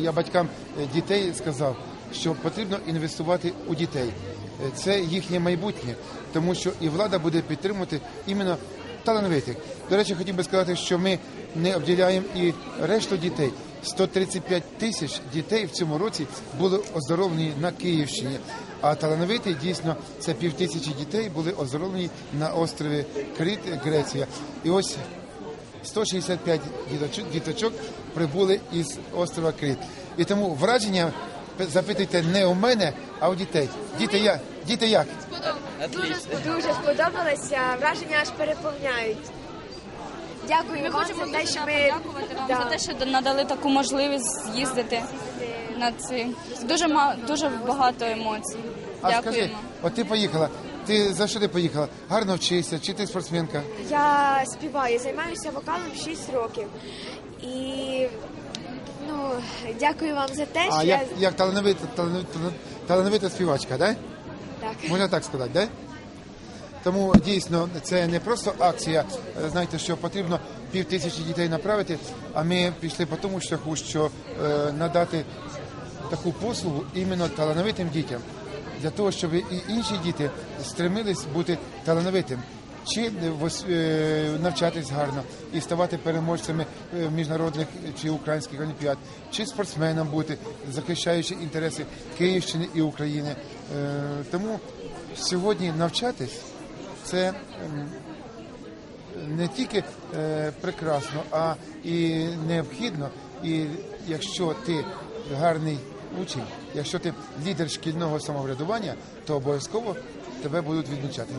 Я батькам е, дітей сказав, що потрібно інвестувати у дітей. Е, Це їхнє майбутнє, тому що і влада буде підтримувати іменно талановитих. До речі, хотів би сказати, що ми не обділяємо і решту дітей. 135 тисяч дітей в цьому році були оздоровлені на Київщині. А талановиті дійсно це півтисячі дітей були оздоровлені на острові Крит, Греція. І ось 165 діточок, діточок прибули із острова Крит. І тому враження запитуйте не у мене, а у дітей. Діти як? Діти як? Дуже, дуже сподобалося. Враження аж переповняють. Дякую Ми вам хочемо за те, що ви подякувати вам Да. за те, що надали таку можливість з'їздити на ці. Дуже ма- дуже багато емоцій. А скажи, от ти поїхала. Ти за що ти поїхала? Гарно вчишся, чи ти спортсменка? я співаю, займаюся вокалом 6 років. І ну, дякую вам за те, А що як, я як талановита, талановита, талановита співачка, да? так. Можна так сказати, да? Тому дійсно це не просто акція. Е, Знаєте, що потрібно пів тисячі дітей направити, а ми пішли по тому шляху, що е, надати таку послугу іменно талановитим дітям, для того, щоб і інші діти стремились бути талановитим. Чи е, навчатись гарно і ставати переможцями е, міжнародних чи українських олімпіад, чи спортсменом бути, захищаючи інтереси Київщини і України. Е, Тому сьогодні навчатись це ем, не тільки е, прекрасно, а і необхідно. І якщо ти гарний учень, якщо ти лідер шкільного самоврядування, то обов'язково тебе будуть відмічати.